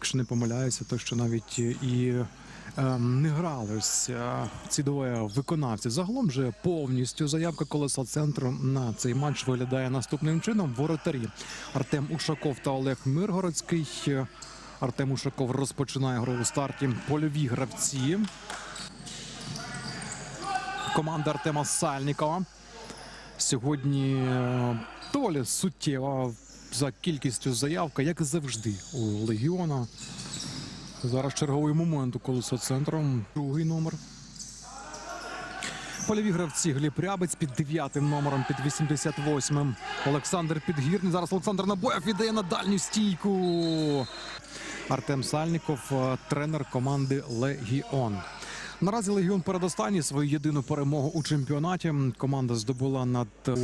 якщо не помиляюся, то що навіть і е, не грали е, ці двоє виконавці. Загалом же повністю заявка колеса центру на цей матч виглядає наступним чином. Воротарі Артем Ушаков та Олег Миргородський. Артем Ушаков розпочинає гру у старті. Польові гравці. Команда Артема Сальнікова. Сьогодні е, доволі суттєва за кількістю заявка, як завжди у Легіона. Зараз черговий момент у колесо центром. Другий номер. Польові гравці Гліб Рябець під дев'ятим номером, під 88-м. Олександр Підгірний. Зараз Олександр Набоєв віддає на дальню стійку. Артем Сальніков, е, тренер команди Легіон. Наразі Легіон передостанній свою єдину перемогу у чемпіонаті. Команда здобула над е,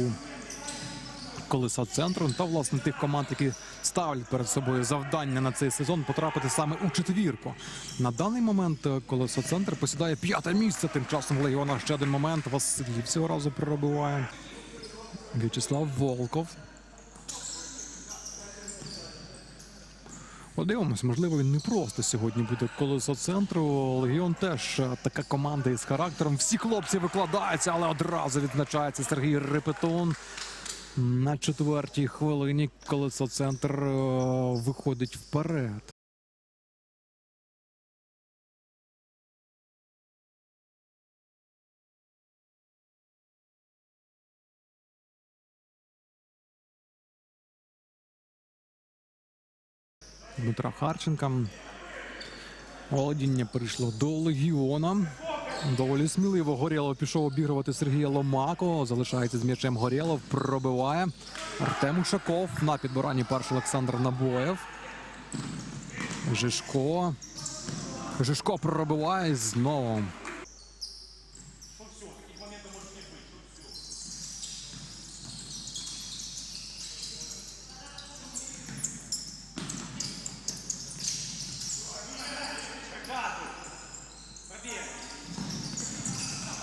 колеса центру та власне тих команд, які ставлять перед собою завдання на цей сезон потрапити саме у четвірку. На даний момент е, колесо центр посідає п'яте місце. Тим часом Легіона ще один момент. Василів цього разу пробиває. В'ячеслав Волков. Подивимось, можливо, він не просто сьогодні буде колесо центру. Легіон теж е, така команда із характером. Всі хлопці викладаються, але одразу відзначається Сергій Репетун. На четвертій хвилині колесо центр е, виходить вперед. Дмитра Харченка. Володіння перейшло до Легіона. Доволі сміливо Горєлов пішов обігрувати Сергія Ломако. Залишається з м'ячем Горєлов. Пробиває. Артем Ушаков. На підбиранні перший Олександр Набоєв. Жишко. Жишко пробиває знову.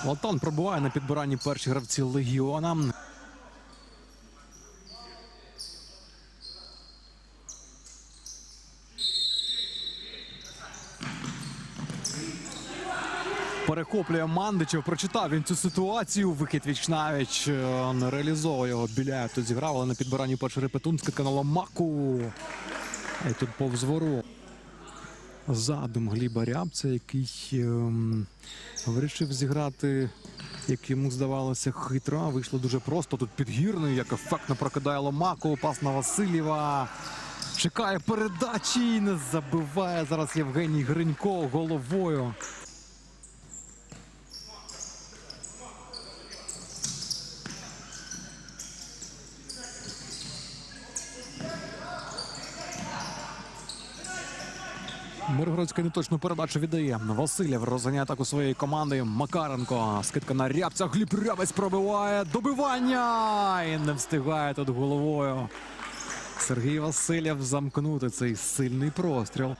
Латан пробуває на підбиранні перші гравці Легіона. Перехоплює Мандичев. Прочитав він цю ситуацію. Вихід Вічнавіч не реалізовує його. Біляєв тут зіграв, але на підбиранні перший репетун скаканула Маку. І тут повз ворот. Задум Гліба Рябця, який ем, вирішив зіграти, як йому здавалося, хитро. Вийшло дуже просто. Тут підгірний, як ефектно прокидає Ломаку. Пас на Васильєва. Чекає передачі і не забиває зараз Євгеній Гринько головою. Миргородська неточну передачу віддає. Васильєв розганяє атаку своєї команди. Макаренко. Скидка на рябця. Гліб Рябець пробиває. Добивання! І не встигає тут головою. Сергій Васильєв замкнути цей сильний простріл.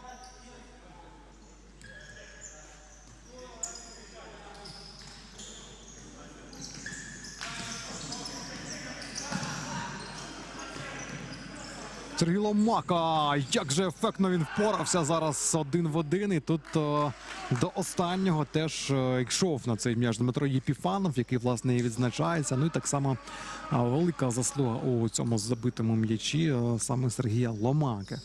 Сергій Ломака. Як же ефектно він впорався зараз один в один. І тут о, до останнього теж е, йшов на цей м'яч Дмитро Єпіфанов, який власне і відзначається. Ну і так само е, велика заслуга у цьому забитому м'ячі е, саме Сергія Ломаки.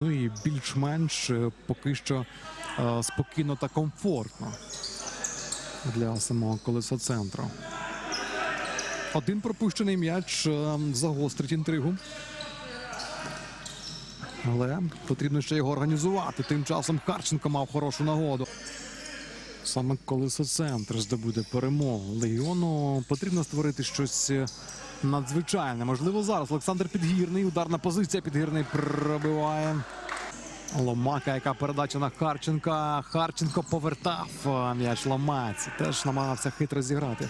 Ну і більш-менш е, поки що е, спокійно та комфортно для самого колеса центру. Один пропущений м'яч е, загострить інтригу. Але потрібно ще його організувати. Тим часом Харченко мав хорошу нагоду. Саме колесо центр здобуде перемогу. Легіону потрібно створити щось надзвичайне. Можливо, зараз Олександр Підгірний. Ударна позиція. Підгірний пробиває. Ломака, яка передача на Харченка. Харченко повертав м'яч Ломаці. Теж намагався хитро зіграти.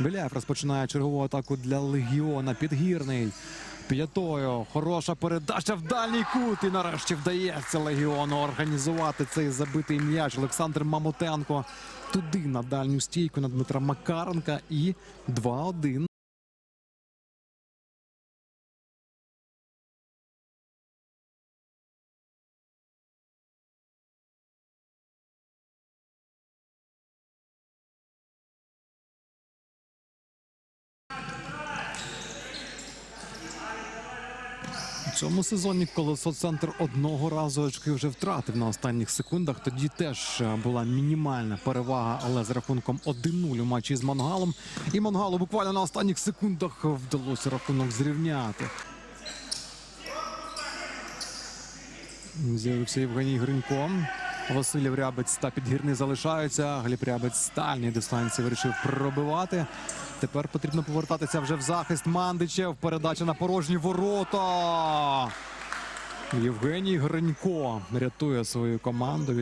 Біляєв розпочинає чергову атаку для Легіона. Підгірний. П'ятою хороша передача в дальній кут. І нарешті вдається легіону організувати цей забитий м'яч. Олександр Мамотенко туди на дальню стійку на Дмитра Макаренка. І 2-1. Цьому сезоні колесо центр одного разу очки вже втратив на останніх секундах. Тоді теж е, була мінімальна перевага, але з рахунком 1-0 у матчі з Монгалом. І Монгалу буквально на останніх секундах вдалося рахунок зрівняти. З'явився Євгеній Гринько. Василів Рябець та підгірний залишаються. Гліб Рябець з дистанції вирішив пробивати. Тепер потрібно повертатися вже в захист Мандичев. Передача на порожні ворота. Євгеній Гринько рятує свою команду